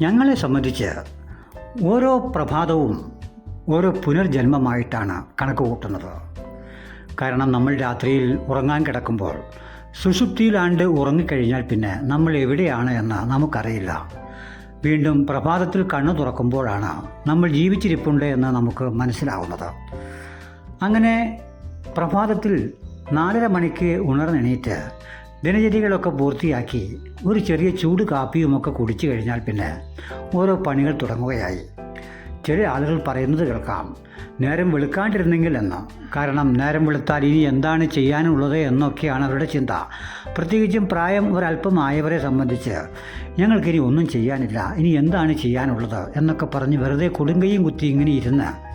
ഞങ്ങളെ സംബന്ധിച്ച് ഓരോ പ്രഭാതവും ഓരോ പുനർജന്മമായിട്ടാണ് കണക്ക് കൂട്ടുന്നത് കാരണം നമ്മൾ രാത്രിയിൽ ഉറങ്ങാൻ കിടക്കുമ്പോൾ സുഷുപ്തിയിലാണ്ട് ഉറങ്ങിക്കഴിഞ്ഞാൽ പിന്നെ നമ്മൾ എവിടെയാണ് എന്ന് നമുക്കറിയില്ല. വീണ്ടും പ്രഭാതത്തിൽ കണ്ണു തുറക്കുമ്പോഴാണ് നമ്മൾ ജീവിച്ചിരിപ്പുണ്ട് എന്ന് നമുക്ക് മനസ്സിലാവുന്നത്. അങ്ങനെ പ്രഭാതത്തിൽ നാലര മണിക്ക് ഉണർന്നെണീറ്റ് ദിനചര്യകളൊക്കെ പൂർത്തിയാക്കി ഒരു ചെറിയ ചൂട് കാപ്പിയുമൊക്കെ കുടിച്ചു കഴിഞ്ഞാൽ പിന്നെ ഓരോ പണികൾ തുടങ്ങുകയായി. ചില ആളുകൾ പറയുന്നത് കേൾക്കാം നേരം വെളുക്കാണ്ടിരുന്നെങ്കിൽ എന്ന്. കാരണം നേരം വെളുത്താൽ ഇനി എന്താണ് ചെയ്യാനുള്ളത് എന്നൊക്കെയാണ് അവരുടെ ചിന്ത. പ്രത്യേകിച്ചും പ്രായം ഒരല്പമായവരെ സംബന്ധിച്ച് ഞങ്ങൾക്കിനി ഒന്നും ചെയ്യാനില്ല. ഇനി എന്താണ് ചെയ്യാനുള്ളത്? എന്നൊക്കെ പറഞ്ഞ് വെറുതെ കൊടുങ്കയും കുത്തി ഇങ്ങനെ ഇരുന്ന്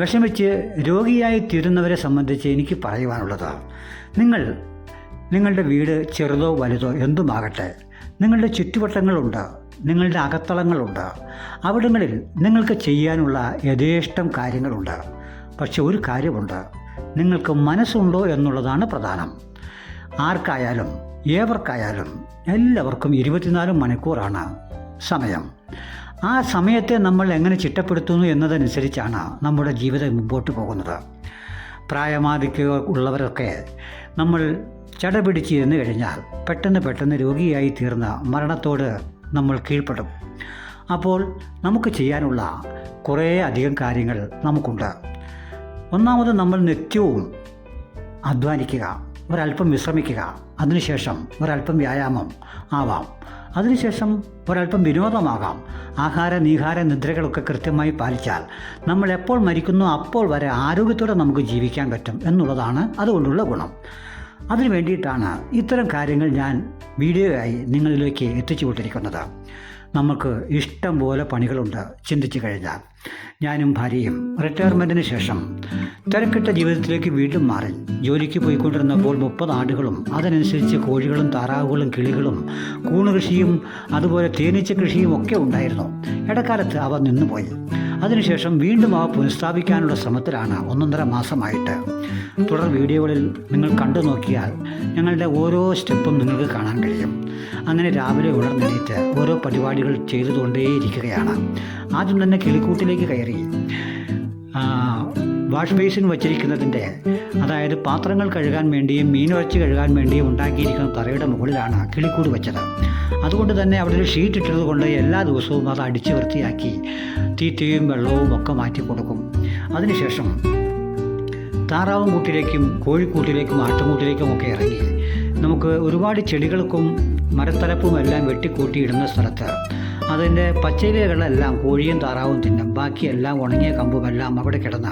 വിഷമിച്ച് രോഗിയായി തീരുന്നവരെ സംബന്ധിച്ച് എനിക്ക് പറയുവാനുള്ളത് നിങ്ങൾ നിങ്ങളുടെ വീട് ചെറുതോ വലുതോ എന്തുമാകട്ടെ നിങ്ങളുടെ ചുറ്റുവട്ടങ്ങളുണ്ട് നിങ്ങളുടെ അകത്തളങ്ങളുണ്ട് അവിടങ്ങളിൽ നിങ്ങൾക്ക് ചെയ്യാനുള്ള യഥേഷ്ടം കാര്യങ്ങളുണ്ട്. പക്ഷെ ഒരു കാര്യമുണ്ട് നിങ്ങൾക്ക് മനസ്സുണ്ടോ എന്നുള്ളതാണ് പ്രധാനം. ആർക്കായാലും ഏവർക്കായാലും എല്ലാവർക്കും ഇരുപത്തിനാല് മണിക്കൂറാണ് സമയം. ആ സമയത്തെ നമ്മൾ എങ്ങനെ ചിട്ടപ്പെടുത്തുന്നു എന്നതനുസരിച്ചാണ് നമ്മുടെ ജീവിതം മുമ്പോട്ട് പോകുന്നത്. പ്രായമാധിക്യ ഉള്ളവരൊക്കെ നമ്മൾ ചട പിടിച്ചിരുന്നു കഴിഞ്ഞാൽ പെട്ടെന്ന് പെട്ടെന്ന് രോഗിയായി തീർന്ന മരണത്തോട് നമ്മൾ കീഴ്പ്പെടും. അപ്പോൾ നമുക്ക് ചെയ്യാനുള്ള കുറേ അധികം കാര്യങ്ങൾ നമുക്കുണ്ട്. ഒന്നാമത് നമ്മൾ നിത്യവും അധ്വാനിക്കുക ഒരല്പം വിശ്രമിക്കുക അതിനുശേഷം ഒരല്പം വ്യായാമം ആവാം. അതിനുശേഷം ഒരല്പം വിനോദമാകാം. ആഹാര നീഹാര നിദ്രകളൊക്കെ കൃത്യമായി പാലിച്ചാൽ നമ്മൾ എപ്പോൾ മരിക്കുന്നു അപ്പോൾ വരെ ആരോഗ്യത്തോടെ നമുക്ക് ജീവിക്കാൻ പറ്റും എന്നുള്ളതാണ് അതുകൊണ്ടുള്ള ഗുണം. അതിനു വേണ്ടിയിട്ടാണ് ഇത്തരം കാര്യങ്ങൾ ഞാൻ വീഡിയോ ആയി നിങ്ങളിലേക്ക് എത്തിച്ചു കൊണ്ടിരിക്കുന്നത് നമുക്ക് ഇഷ്ടം പോലെ പണികളുണ്ട് ചിന്തിച്ചു കഴിഞ്ഞാൽ. ഞാനും ഭാര്യയും റിട്ടയർമെന്റിന് ശേഷം തിരക്കിട്ട ജീവിതത്തിലേക്ക് വീണ്ടും മാറി. ജോലിക്ക് പോയിക്കൊണ്ടിരുന്നപ്പോൾ മുപ്പത് ആടുകളും അതിനനുസരിച്ച് കോഴികളും താറാവുകളും കിളികളും കൂണ് കൃഷിയും അതുപോലെ തേനീച്ച കൃഷിയും ഒക്കെ ഉണ്ടായിരുന്നു. ഇടക്കാലത്ത് അവ നിന്നുപോയി. അതിനുശേഷം വീണ്ടും അവ പുനഃസ്ഥാപിക്കാനുള്ള ശ്രമത്തിലാണ് ഒന്നൊന്നര മാസമായിട്ട്. തുടർ വീഡിയോകളിൽ നിങ്ങൾ കണ്ടു നോക്കിയാൽ ഞങ്ങളുടെ ഓരോ സ്റ്റെപ്പും നിങ്ങൾക്ക് കാണാൻ കഴിയും. അങ്ങനെ രാവിലെ ഉണർന്നെണീറ്റ് ഓരോ പരിപാടികൾ ചെയ്തുകൊണ്ടേയിരിക്കുകയാണ്. ആദ്യം തന്നെ കിളിക്കൂട്ടിലേക്ക് കയറി. വാഷ് ബേസിൻ വച്ചിരിക്കുന്നതിന്റെ അതായത് പാത്രങ്ങൾ കഴുകാൻ വേണ്ടിയും മീൻ വച്ച് കഴുകാൻ വേണ്ടിയും ഉണ്ടാക്കിയിരിക്കുന്ന തറയുടെ മുകളിലാണ് കിളിക്കൂട് വെച്ചത്. അതുകൊണ്ട് തന്നെ അവിടെ ഒരു ഷീറ്റ് ഇട്ടത് കൊണ്ട് എല്ലാ ദിവസവും അത് അടിച്ചു വൃത്തിയാക്കി തീറ്റയും വെള്ളവും ഒക്കെ മാറ്റി കൊടുക്കും. അതിനുശേഷം താറാവും കൂട്ടിലേക്കും കോഴിക്കൂട്ടിലേക്കും ആട്ടുംകൂട്ടിലേക്കും ഒക്കെ ഇറങ്ങി നമുക്ക് ഒരുപാട് ചെടികൾക്കും മരത്തലപ്പും എല്ലാം വെട്ടിക്കൂട്ടിയിടുന്ന സ്ഥലത്ത് അതിന്റെ പച്ചിലകളെല്ലാം കോഴിയും താറാവും തിന്നും. ബാക്കിയെല്ലാം ഉണങ്ങിയ കമ്പുമെല്ലാം അവിടെ കിടന്ന.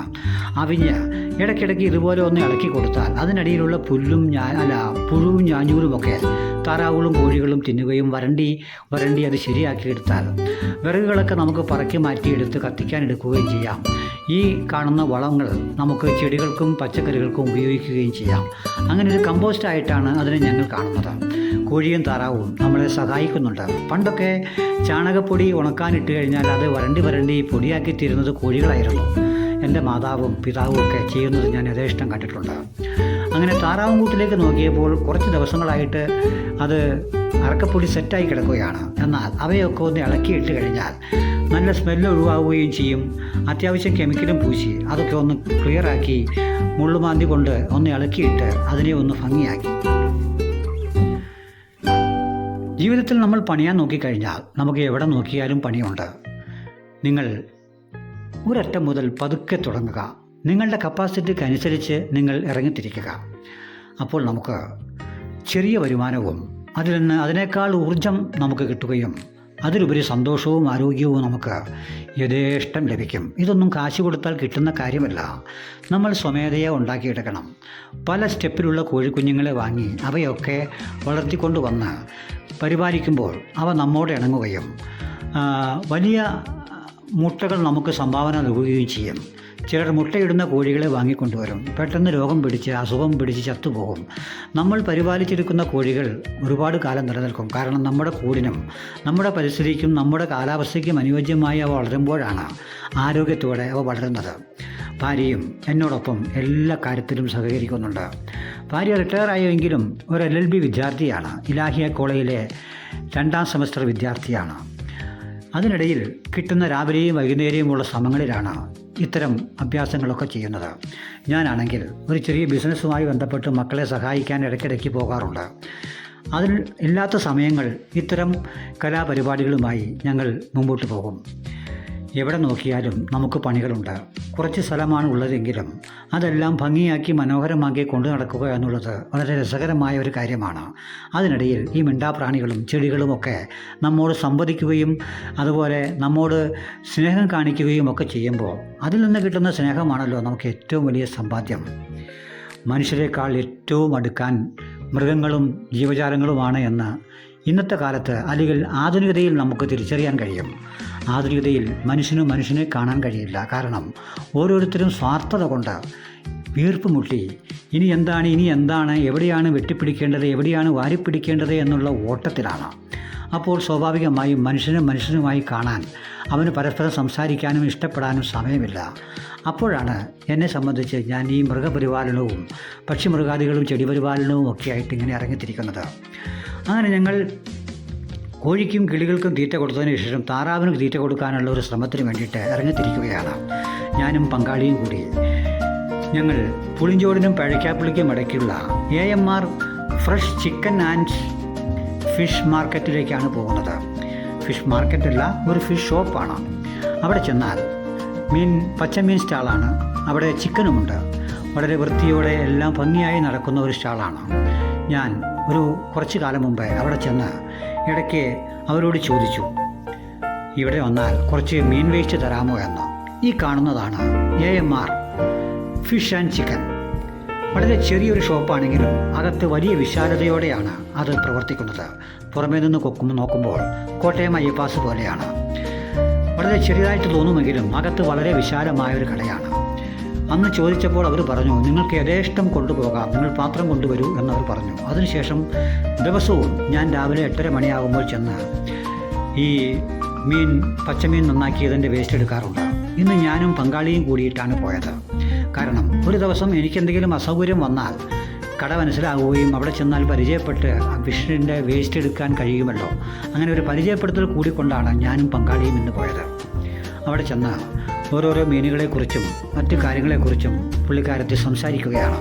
അവിഞ്ഞ് ഇടയ്ക്കിടയ്ക്ക് ഇതുപോലെ ഒന്ന് ഇളക്കി കൊടുത്താൽ അതിനടിയിലുള്ള പുല്ലും ഞാ അല്ല പുഴുവും ഞാഞ്ഞൂരുമൊക്കെ താറാവുകളും കോഴികളും തിന്നുകയും വരണ്ടി വരണ്ടി അത് ശരിയാക്കിയെടുത്താൽ വിറകുകളൊക്കെ നമുക്ക് പറക്കി മാറ്റിയെടുത്ത് കത്തിക്കാൻ എടുക്കുകയും ചെയ്യാം. ഈ കാണുന്ന വളങ്ങൾ നമുക്ക് ചെടികൾക്കും പച്ചക്കറികൾക്കും ഉപയോഗിക്കുകയും ചെയ്യാം. അങ്ങനെ ഒരു കമ്പോസ്റ്റ് ആയിട്ടാണ് അതിനെ ഞങ്ങൾ കാണുന്നത്. കോഴിയും താറാവും നമ്മളെ സഹായിക്കുന്നുണ്ട്. പണ്ടൊക്കെ ചാണകപ്പൊടി ഉണക്കാനിട്ട് കഴിഞ്ഞാൽ അത് വരണ്ടി വരണ്ടി പൊടിയാക്കി തീരുന്നത് കോഴികളായിരുന്നു. എന്റെ മാതാവും പിതാവും ഒക്കെ ചെയ്യുന്നത് ഞാൻ യഥേഷ്ടം കണ്ടിട്ടുണ്ട്. അങ്ങനെ താറാവും കൂട്ടിലേക്ക് നോക്കിയപ്പോൾ കുറച്ച് ദിവസങ്ങളായിട്ട് അത് അറക്കപ്പൊടി സെറ്റായി കിടക്കുകയാണ്. എന്നാൽ അവയൊക്കെ ഒന്ന് ഇളക്കിയിട്ട് കഴിഞ്ഞാൽ നല്ല സ്മെല്ല് ഒഴിവാകുകയും ചെയ്യും. അത്യാവശ്യം കെമിക്കലും പൂശി. അതൊക്കെ ഒന്ന് ക്ലിയറാക്കി മുള്ളുമാന്തി കൊണ്ട് ഒന്ന് ഇളക്കിയിട്ട് അതിനെ ഒന്ന് ഭംഗിയാക്കി. ജീവിതത്തിൽ നമ്മൾ പണിയാൻ നോക്കിക്കഴിഞ്ഞാൽ നമുക്ക് എവിടെ നോക്കിയാലും പണിയുണ്ട്. നിങ്ങൾ ഒരറ്റം മുതൽ പതുക്കെ തുടങ്ങുക. നിങ്ങളുടെ കപ്പാസിറ്റിക്ക് അനുസരിച്ച് നിങ്ങൾ ഇറങ്ങിത്തിരിക്കുക. അപ്പോൾ നമുക്ക് ചെറിയ വരുമാനവും അതിൽ നിന്ന് അതിനേക്കാൾ ഊർജം നമുക്ക് കിട്ടുകയും അതിലുപരി സന്തോഷവും ആരോഗ്യവും നമുക്ക് യഥേഷ്ടം ലഭിക്കും. ഇതൊന്നും കാശ് കൊടുത്താൽ കിട്ടുന്ന കാര്യമല്ല. നമ്മൾ സ്വമേധയെ ഉണ്ടാക്കിയെടുക്കണം. പല സ്റ്റെപ്പിലുള്ള കോഴിക്കുഞ്ഞുങ്ങളെ വാങ്ങി അവയൊക്കെ വളർത്തിക്കൊണ്ട് വന്ന് പരിപാലിക്കുമ്പോൾ അവ നമ്മോട് ഇണങ്ങുകയും വലിയ മുട്ടകൾ നമുക്ക് സംഭാവന നൽകുകയും ചെയ്യും. ചിലർ മുട്ടയിടുന്ന കോഴികളെ വാങ്ങിക്കൊണ്ടുവരും. പെട്ടെന്ന് രോഗം പിടിച്ച് അസുഖം പിടിച്ച് ചത്തുപോകും. നമ്മൾ പരിപാലിച്ചെടുക്കുന്ന കോഴികൾ ഒരുപാട് കാലം നിലനിൽക്കും. കാരണം നമ്മുടെ കൂടിനും നമ്മുടെ പരിസ്ഥിതിക്കും നമ്മുടെ കാലാവസ്ഥയ്ക്കും അനുയോജ്യമായി അവ വളരുമ്പോഴാണ് ആരോഗ്യത്തോടെ അവ വളരുന്നത്. ഭാര്യയും എന്നോടൊപ്പം എല്ലാ കാര്യത്തിലും സഹകരിക്കുന്നുണ്ട്. ഭാര്യ റിട്ടയർ ആയെങ്കിലും ഒരു എൽ എൽ ബി വിദ്യാർത്ഥിയാണ്. ഇലാഹിയ കോളേജിലെ രണ്ടാം സെമസ്റ്റർ വിദ്യാർത്ഥിയാണ്. അതിനിടയിൽ കിട്ടുന്ന രാവിലെയും വൈകുന്നേരവുമുള്ള സമയങ്ങളിലാണ് ഇത്തരം അഭ്യാസങ്ങളൊക്കെ ചെയ്യുന്നത്. ഞാനാണെങ്കിൽ ഒരു ചെറിയ ബിസിനസ്സുമായി ബന്ധപ്പെട്ട് മക്കളെ സഹായിക്കാൻ ഇടയ്ക്കിടയ്ക്ക് പോകാറുണ്ട്. അതിൽ ഇല്ലാത്ത സമയങ്ങൾ ഇത്തരം കലാപരിപാടികളുമായി ഞങ്ങൾ മുമ്പോട്ട് പോകും. എവിടെ നോക്കിയാലും നമുക്ക് പണികളുണ്ട്. കുറച്ച് സ്ഥലമാണ് ഉള്ളതെങ്കിലും അതെല്ലാം ഭംഗിയാക്കി മനോഹരമാക്കി കൊണ്ടു നടക്കുക എന്നുള്ളത് വളരെ രസകരമായ ഒരു കാര്യമാണ്. അതിനിടയിൽ ഈ മിണ്ടാപ്രാണികളും ചെടികളും ഒക്കെ നമ്മോട് സംവദിക്കുകയും അതുപോലെ നമ്മോട് സ്നേഹം കാണിക്കുകയും ഒക്കെ ചെയ്യുമ്പോൾ അതിൽ നിന്ന് കിട്ടുന്ന സ്നേഹമാണല്ലോ നമുക്ക് ഏറ്റവും വലിയ സമ്പാദ്യം. മനുഷ്യരെക്കാൾ ഏറ്റവും അടുക്കാൻ മൃഗങ്ങളും ജീവജാലങ്ങളുമാണ് എന്ന് ഇന്നത്തെ കാലത്ത് അല്ലെങ്കിൽ ആധുനികതയിൽ നമുക്ക് തിരിച്ചറിയാൻ കഴിയും. ആധുനികതയിൽ മനുഷ്യന് മനുഷ്യനെ കാണാൻ കഴിയില്ല. കാരണം ഓരോരുത്തരും സ്വാർത്ഥത കൊണ്ട് വീർപ്പ് മുട്ടി. ഇനി എന്താണ് ഇനി എന്താണ് എവിടെയാണ് വെട്ടിപ്പിടിക്കേണ്ടത് എവിടെയാണ് വാരിപ്പിടിക്കേണ്ടത് എന്നുള്ള ഓട്ടത്തിലാണ്. അപ്പോൾ സ്വാഭാവികമായും മനുഷ്യനെ മനുഷ്യനുമായി കാണാൻ അവന് പരസ്പരം സംസാരിക്കാനും ഇഷ്ടപ്പെടാനും സമയമില്ല. അപ്പോഴാണ് എന്നെ സംബന്ധിച്ച് ഞാൻ ഈ മൃഗപരിപാലനവും പക്ഷിമൃഗാദികളും ചെടിപരിപാലനവും ഒക്കെ ആയിട്ട് ഇങ്ങനെ ഇറങ്ങിത്തിരിക്കുന്നത് അങ്ങനെ ഞങ്ങൾ കോഴിക്കും കിളികൾക്കും തീറ്റ കൊടുത്തതിന് ശേഷം താറാവിന് തീറ്റ കൊടുക്കാനുള്ള ഒരു ശ്രമത്തിന് വേണ്ടിയിട്ട് ഇറങ്ങിത്തിരിക്കുകയാണ്. ഞാനും പങ്കാളിയും കൂടി. ഞങ്ങൾ പുളിഞ്ചോടിനും പഴയ്ക്കാപ്പുളിക്കും ഇടയ്ക്കുള്ള A M R fresh chicken and fish മാർക്കറ്റിലേക്കാണ് പോകുന്നത്. ഫിഷ് മാർക്കറ്റല്ല ഒരു ഫിഷ് ഷോപ്പാണ്. അവിടെ ചെന്നാൽ മീൻ പച്ചമീൻ സ്റ്റാളാണ്. അവിടെ ചിക്കനുമുണ്ട്. വളരെ വൃത്തിയോടെ എല്ലാം ഭംഗിയായി നടക്കുന്ന ഒരു സ്റ്റാളാണ്. ഞാൻ ഒരു കുറച്ച് കാലം മുമ്പേ അവിടെ ചെന്ന് ഇടയ്ക്ക് അവരോട് ചോദിച്ചു ഇവിടെ വന്നാൽ കുറച്ച് മീൻ വേസ്റ്റ് തരാമോ എന്ന്. ഈ കാണുന്നതാണ് A M R fish and chicken. വളരെ ചെറിയൊരു ഷോപ്പാണെങ്കിലും അകത്ത് വലിയ വിശാലതയോടെയാണ് അത് പ്രവർത്തിക്കുന്നത്. പുറമേ നിന്ന് കൊക്കുമ്പോൾ നോക്കുമ്പോൾ കോട്ടയം അയ്യപ്പാസ് പോലെയാണ്. വളരെ ചെറിയതായിട്ട് തോന്നുമെങ്കിലും അകത്ത് വളരെ വിശാലമായ ഒരു കടയാണ്. അന്ന് ചോദിച്ചപ്പോൾ അവർ പറഞ്ഞു നിങ്ങൾക്ക് യഥേഷ്ടം കൊണ്ടുപോകാം നിങ്ങൾ പാത്രം കൊണ്ടുവരൂ എന്നവർ പറഞ്ഞു. അതിനുശേഷം ദിവസവും ഞാൻ രാവിലെ എട്ടര മണിയാകുമ്പോൾ ചെന്ന് ഈ മീൻ പച്ചമീൻ നന്നാക്കിയതിന്റെ വേസ്റ്റ് എടുക്കാറുണ്ട്. ഇന്ന് ഞാനും പങ്കാളിയും കൂടിയിട്ടാണ് പോയത്. കാരണം ഒരു ദിവസം എനിക്കെന്തെങ്കിലും അസൗകര്യം വന്നാൽ കട മനസ്സിലാവുകയും അവിടെ ചെന്നാൽ പരിചയപ്പെട്ട് ഫിഷിന്റെ വേസ്റ്റ് എടുക്കാൻ കഴിയുമല്ലോ. അങ്ങനെ ഒരു പരിചയപ്പെടുത്തൽ കൂടിക്കൊണ്ടാണ് ഞാനും പങ്കാളിയും ഇന്ന് പോയത്. അവിടെ ചെന്ന് ഓരോരോ മീനുകളെക്കുറിച്ചും മറ്റു കാര്യങ്ങളെക്കുറിച്ചും പുള്ളിക്കാരത്തി സംസാരിക്കുകയാണ്.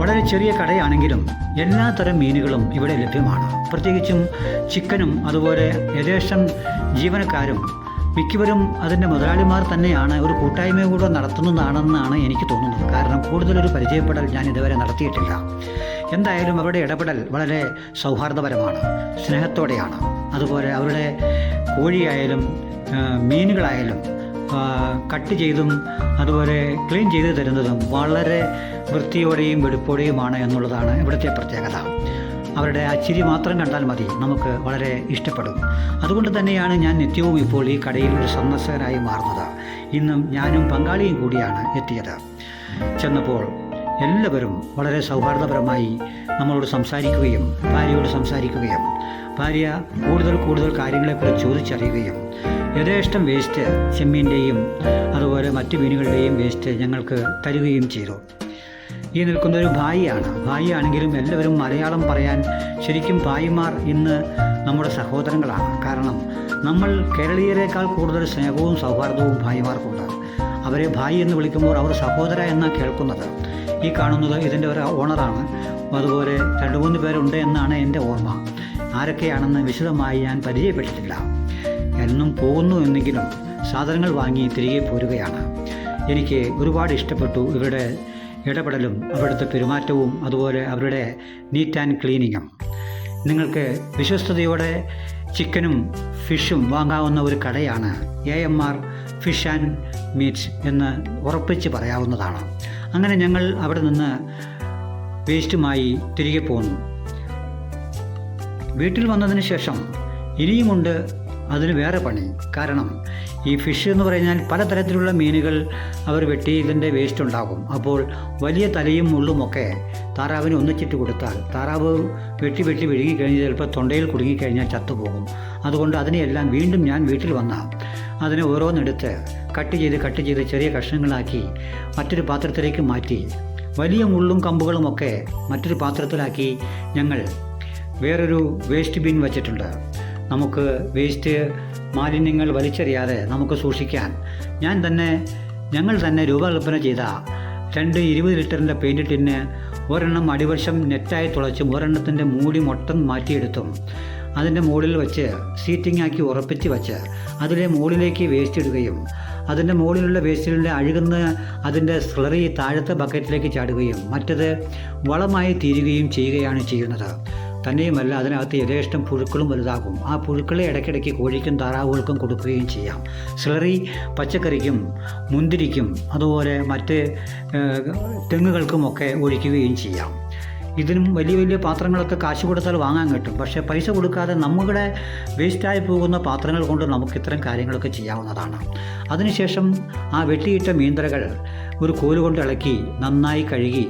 വളരെ ചെറിയ കടയാണെങ്കിലും എല്ലാ തരം മീനുകളും ഇവിടെ ലഭ്യമാണ്. പ്രത്യേകിച്ചും ചിക്കനും അതുപോലെ യഥേഷ്ടം ജീവനക്കാരും മിക്കവരും അതിന്റെ മുതലാളിമാർ തന്നെയാണ് ഒരു കൂട്ടായ്മ കൂടെ നടത്തുന്നതാണെന്നാണ് എനിക്ക് തോന്നുന്നത്. കാരണം കൂടുതലൊരു പരിചയപ്പെടൽ ഞാൻ ഇതുവരെ നടത്തിയിട്ടില്ല. എന്തായാലും അവരുടെ ഇടപെടൽ വളരെ സൗഹാർദ്ദപരമാണ് സ്നേഹത്തോടെയാണ്. അതുപോലെ അവരുടെ കോഴിയായാലും മീനുകളായാലും കട്ട് ചെയ്തും അതുപോലെ ക്ലീൻ ചെയ്ത് തരുന്നതും വളരെ വൃത്തിയോടെയും വെടുപ്പോടെയുമാണ് എന്നുള്ളതാണ് ഇവിടുത്തെ പ്രത്യേകത. അവരുടെ ആ ചിരി മാത്രം കണ്ടാൽ മതി നമുക്ക് വളരെ ഇഷ്ടപ്പെടും. അതുകൊണ്ട് തന്നെയാണ് ഞാൻ നിത്യവും ഇപ്പോൾ ഈ കടയിൽ ഒരു സന്ദർശകനായി മാറുന്നത്. ഇന്നും ഞാനും പങ്കാളിയും കൂടിയാണ് എത്തിയത്. ചെന്നപ്പോൾ എല്ലാവരും വളരെ സൗഹാർദ്ദപരമായി നമ്മളോട് സംസാരിക്കുകയും ഭാര്യയോട് സംസാരിക്കുകയും ഭാര്യ കൂടുതൽ കൂടുതൽ കാര്യങ്ങളെക്കുറിച്ച് ചോദിച്ചറിയുകയും യഥേഷ്ടം വേസ്റ്റ് ചെമ്മീന്റെയും അതുപോലെ മറ്റു മീനുകളുടെയും വേസ്റ്റ് ഞങ്ങൾക്ക് തരികയും ചെയ്തു. ഈ നിൽക്കുന്ന ഒരു ഭായിയാണ്. ഭായിയാണെങ്കിലും എല്ലാവരും മലയാളം പറയാൻ ശരിക്കും ഭായിമാർ ഇന്ന് നമ്മുടെ സഹോദരങ്ങളാണ്. കാരണം നമ്മൾ കേരളീയരെക്കാൾ കൂടുതൽ സ്നേഹവും സൗഹാർദ്ദവും ഭായിമാർക്കുണ്ട്. അവരെ ഭായി എന്ന് വിളിക്കുമ്പോൾ അവർ സഹോദര എന്നാണ് കേൾക്കുന്നത്. ഈ കാണുന്നത് ഇതിന്റെ ഒരു ഓണറാണ്. അതുപോലെ രണ്ട് മൂന്ന് പേരുണ്ട് എന്നാണ് എന്റെ ഓർമ്മ. ആരൊക്കെയാണെന്ന് വിശദമായി ഞാൻ പരിചയപ്പെട്ടിട്ടില്ല. എന്നും പോകുന്നു എന്നെങ്കിലും സാധനങ്ങൾ വാങ്ങി തിരികെ പോരുകയാണ്. എനിക്ക് ഒരുപാട് ഇഷ്ടപ്പെട്ടു ഇവരുടെ ഇടപെടലും അവിടുത്തെ പെരുമാറ്റവും അതുപോലെ അവരുടെ നീറ്റ് ആൻഡ് ക്ലീനിങ്ങും നിങ്ങൾക്ക് വിശ്വസ്തയോടെ ചിക്കനും ഫിഷും വാങ്ങാവുന്ന ഒരു കടയാണ് A M R fish and meats എന്ന് ഉറപ്പിച്ച് പറയാവുന്നതാണ്. അങ്ങനെ ഞങ്ങൾ അവിടെ നിന്ന് വേസ്റ്റുമായി തിരികെ പോന്നു. വീട്ടിൽ വന്നതിന് ശേഷം ഇനിയുമുണ്ട് അതിന് വേറെ പണി. കാരണം ഈ ഫിഷ് എന്ന് പറഞ്ഞാൽ പലതരത്തിലുള്ള മീനുകൾ അവർ വെട്ടി ഇതിന്റെ വേസ്റ്റ് ഉണ്ടാകും അപ്പോൾ വലിയ തലയും മുള്ളുമൊക്കെ താറാവിന് ഒന്നിച്ചിട്ട് കൊടുത്താൽ താറാവ് വെട്ടി വെട്ടി വിഴുകി കഴിഞ്ഞ് ചിലപ്പോൾ തൊണ്ടയിൽ കുടുങ്ങിക്കഴിഞ്ഞാൽ ചത്തുപോകും. അതുകൊണ്ട് അതിനെയെല്ലാം വീണ്ടും ഞാൻ വീട്ടിൽ വന്ന അതിനെ ഓരോന്നെടുത്ത് കട്ട് ചെയ്ത് കട്ട് ചെയ്ത് ചെറിയ കഷ്ണങ്ങളാക്കി മറ്റൊരു പാത്രത്തിലേക്ക് മാറ്റി വലിയ മുള്ളും കമ്പുകളുമൊക്കെ മറ്റൊരു പാത്രത്തിലാക്കി ഞങ്ങൾ വേറൊരു വേസ്റ്റ് ബിൻ വച്ചിട്ടുണ്ട്. നമുക്ക് വേസ്റ്റ് മാലിന്യങ്ങൾ വലിച്ചെറിയാതെ നമുക്ക് സൂക്ഷിക്കാൻ. ഞാൻ തന്നെ ഞങ്ങൾ തന്നെ രൂപകൽപ്പന ചെയ്ത രണ്ട് ഇരുപത് ലിറ്ററിന്റെ പെയിന്റ് ടിന്ന് ഒരെണ്ണം അടിവശം നെറ്റായി തുളച്ചും ഒരെണ്ണത്തിന്റെ മൂടി മൊട്ടം മാറ്റിയെടുത്തും. അതിന്റെ മുകളിൽ വെച്ച് സീറ്റിംഗ് ആക്കി ഉറപ്പിച്ച് വെച്ച് അതിലെ മുകളിലേക്ക് വേസ്റ്റ് ഇടുകയും അതിന്റെ മുകളിലുള്ള വേസ്റ്റിന്റെ അഴുകുന്ന അതിന്റെ സ്ലറി താഴത്തെ ബക്കറ്റിലേക്ക് ചാടുകയും മറ്റത് വളമായി തീരുകയും ചെയ്യുകയാണ് ചെയ്യുന്നത്. തന്നെയുമല്ല അതിനകത്ത് യഥേഷ്ടം പുഴുക്കളും വലുതാകും. ആ പുഴുക്കളെ ഇടയ്ക്കിടയ്ക്ക് കോഴിക്കും താറാവുകൾക്കും കൊടുക്കുകയും ചെയ്യാം. സ്ലറി പച്ചക്കറിക്കും മുന്തിരിക്കും അതുപോലെ മറ്റ് തെങ്ങുകൾക്കുമൊക്കെ ഒഴിക്കുകയും ചെയ്യാം. ഇതിനും വലിയ വലിയ പാത്രങ്ങളൊക്കെ കാശ് കൊടുത്താൽ വാങ്ങാൻ കിട്ടും. പക്ഷേ പൈസ കൊടുക്കാതെ നമ്മുടെ വേസ്റ്റായി പോകുന്ന പാത്രങ്ങൾ കൊണ്ട് നമുക്ക് ഇത്തരം കാര്യങ്ങളൊക്കെ ചെയ്യാവുന്നതാണ്. അതിനുശേഷം ആ വെട്ടിയിട്ട മീന്തറകൾ ഒരു കോലുകൊണ്ട് ഇളക്കി നന്നായി കഴുകി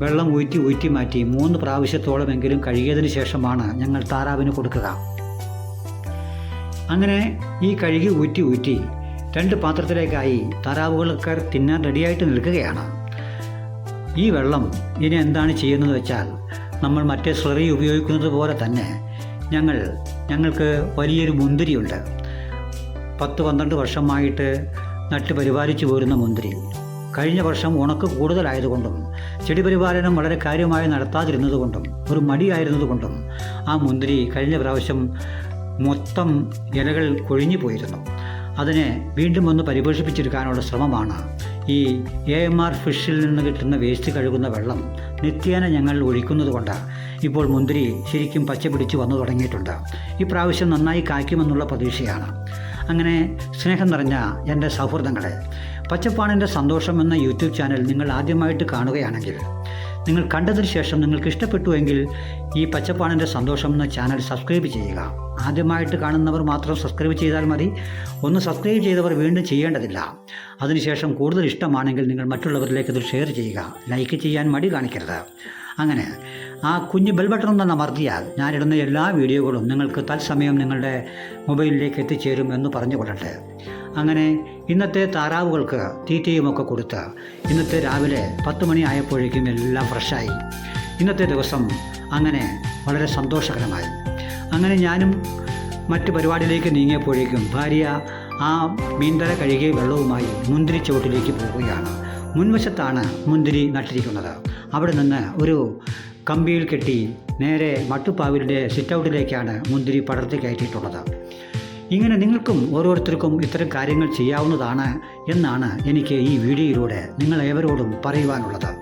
വെള്ളം ഊറ്റി ഊറ്റി മാറ്റി മൂന്ന് പ്രാവശ്യത്തോളമെങ്കിലും കഴുകിയതിന് ശേഷമാണ് ഞങ്ങൾ താറാവിന് കൊടുക്കുക. അങ്ങനെ ഈ കഴുകി ഊറ്റി ഊറ്റി രണ്ട് പാത്രത്തിലേക്കായി താറാവുകൾക്കാർ തിന്നാൻ റെഡിയായിട്ട് നിൽക്കുകയാണ്. ഈ വെള്ളം ഇനി എന്താണ് ചെയ്യുന്നത് വെച്ചാൽ നമ്മൾ മറ്റേ സ്ലറി ഉപയോഗിക്കുന്നത് പോലെ തന്നെ ഞങ്ങൾ ഞങ്ങൾക്ക് വലിയൊരു മുന്തിരിയുണ്ട്. പത്ത് പന്ത്രണ്ട് വർഷമായിട്ട് നട്ട് പരിപാലിച്ചു പോരുന്ന മുന്തിരി. കഴിഞ്ഞ വർഷം ഉണക്ക് കൂടുതലായതുകൊണ്ടും ചെടി പരിപാലനം വളരെ കാര്യമായി നടത്താതിരുന്നതുകൊണ്ടും ഒരു മടിയായിരുന്നതുകൊണ്ടും ആ മുന്തിരി കഴിഞ്ഞ പ്രാവശ്യം മൊത്തം ഇലകൾ കൊഴിഞ്ഞു പോയിരുന്നു. അതിനെ വീണ്ടും ഒന്ന് പരിപോഷിപ്പിച്ചെടുക്കാനുള്ള ശ്രമമാണ് ഈ എ എം ആർ ഫിഷിൽ നിന്ന് കിട്ടുന്ന വേസ്റ്റ് കഴുകുന്ന വെള്ളം നിത്യേന ഞങ്ങൾ ഒഴിക്കുന്നത് കൊണ്ട് ഇപ്പോൾ മുന്തിരി ശരിക്കും പച്ച പിടിച്ച് വന്നു തുടങ്ങിയിട്ടുണ്ട്. ഈ പ്രാവശ്യം നന്നായി കായ്ക്കുമെന്നുള്ള പ്രതീക്ഷയാണ്. അങ്ങനെ സ്നേഹം നിറഞ്ഞ എന്റെ സൗഹൃദങ്ങളെ പച്ചപ്പാണിന്റെ സന്തോഷം എന്ന യൂട്യൂബ് ചാനൽ നിങ്ങൾ ആദ്യമായിട്ട് കാണുകയാണെങ്കിൽ നിങ്ങൾ കണ്ടതിന് ശേഷം നിങ്ങൾക്ക് ഇഷ്ടപ്പെട്ടുവെങ്കിൽ ഈ പച്ചപ്പാണിന്റെ സന്തോഷം എന്ന ചാനൽ സബ്സ്ക്രൈബ് ചെയ്യുക. ആദ്യമായിട്ട് കാണുന്നവർ മാത്രം സബ്സ്ക്രൈബ് ചെയ്താൽ മതി. ഒന്ന് സബ്സ്ക്രൈബ് ചെയ്തവർ വീണ്ടും ചെയ്യേണ്ടതില്ല. അതിനുശേഷം കൂടുതൽ ഇഷ്ടമാണെങ്കിൽ നിങ്ങൾ മറ്റുള്ളവരിലേക്ക് ഇത് ഷെയർ ചെയ്യുക. ലൈക്ക് ചെയ്യാൻ മടി കാണിക്കരുത്. അങ്ങനെ ആ കുഞ്ഞ് ബെൽ ബട്ടൺ ഒന്ന് അമർത്തിയാൽ ഞാനിടുന്ന എല്ലാ വീഡിയോകളും നിങ്ങൾക്ക് തത്സമയം നിങ്ങളുടെ മൊബൈലിലേക്ക് എത്തിച്ചേരും എന്ന് പറഞ്ഞുകൊള്ളട്ടെ. അങ്ങനെ ഇന്നത്തെ താറാവുകൾക്ക് തീറ്റയുമൊക്കെ കൊടുത്ത് ഇന്നത്തെ രാവിലെ പത്ത് മണി ആയപ്പോഴേക്കും എല്ലാം ഫ്രഷായി. ഇന്നത്തെ ദിവസം അങ്ങനെ വളരെ സന്തോഷകരമായി. അങ്ങനെ ഞാനും മറ്റ് പരിപാടിയിലേക്ക് നീങ്ങിയപ്പോഴേക്കും ഭാര്യ ആ മീൻതല കഴുകിയ വെള്ളവുമായി മുന്തിരി ചുവട്ടിലേക്ക് പോവുകയാണ്. മുൻവശത്താണ് മുന്തിരി നട്ടിരിക്കുന്നത്. അവിടെ നിന്ന് ഒരു കമ്പിയിൽ കെട്ടി നേരെ മട്ടുപ്പാവിലിന്റെ സിറ്റൗട്ടിലേക്കാണ് മുന്തിരി പടർത്തി കയറ്റിയിട്ടുള്ളത്. ഇങ്ങനെ നിങ്ങൾക്കും ഓരോരുത്തർക്കും ഇത്തരം കാര്യങ്ങൾ ചെയ്യാവുന്നതാണ് എന്നാണ് എനിക്ക് ഈ വീഡിയോയിലൂടെ നിങ്ങൾ ഏവരോടും പറയുവാനുള്ളത്.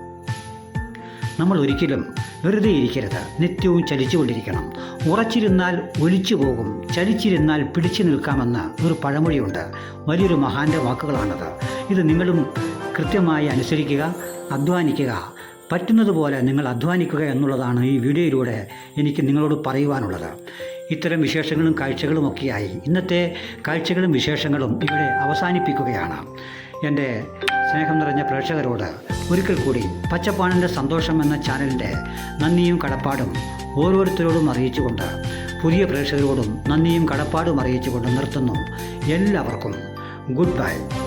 നമ്മൾ ഒരിക്കലും വെറുതെ ഇരിക്കരുത്. നിത്യവും ചലിച്ചുകൊണ്ടിരിക്കണം. ഉറച്ചിരുന്നാൽ ഒലിച്ചു പോകും. ചലിച്ചിരുന്നാൽ പിടിച്ചു നിൽക്കാമെന്ന് ഒരു പഴമൊഴിയുണ്ട്. വലിയൊരു മഹാന്റെ വാക്കുകളാണത്. ഇത് നിങ്ങളും കൃത്യമായി അനുസരിക്കുക അധ്വാനിക്കുക. പറ്റുന്നതുപോലെ നിങ്ങൾ അധ്വാനിക്കുക എന്നുള്ളതാണ് ഈ വീഡിയോയിലൂടെ എനിക്ക് നിങ്ങളോട് പറയുവാനുള്ളത്. ഇത്തരം വിശേഷങ്ങളും കാഴ്ചകളും ഒക്കെയായി. ഇന്നത്തെ കാഴ്ചകളും വിശേഷങ്ങളും ഇവിടെ അവസാനിപ്പിക്കുകയാണ്. എന്റെ സ്നേഹം നിറഞ്ഞ പ്രേക്ഷകരോട് ഒരിക്കൽ കൂടി പച്ചപ്പാണിന്റെ സന്തോഷം എന്ന ചാനലിന്റെ നന്ദിയും കടപ്പാടും ഓരോരുത്തരോടും അറിയിച്ചുകൊണ്ട് പുതിയ പ്രേക്ഷകരോടും നന്ദിയും കടപ്പാടും അറിയിച്ചുകൊണ്ട് നിർത്തുന്നു. എല്ലാവർക്കും ഗുഡ് ബൈ.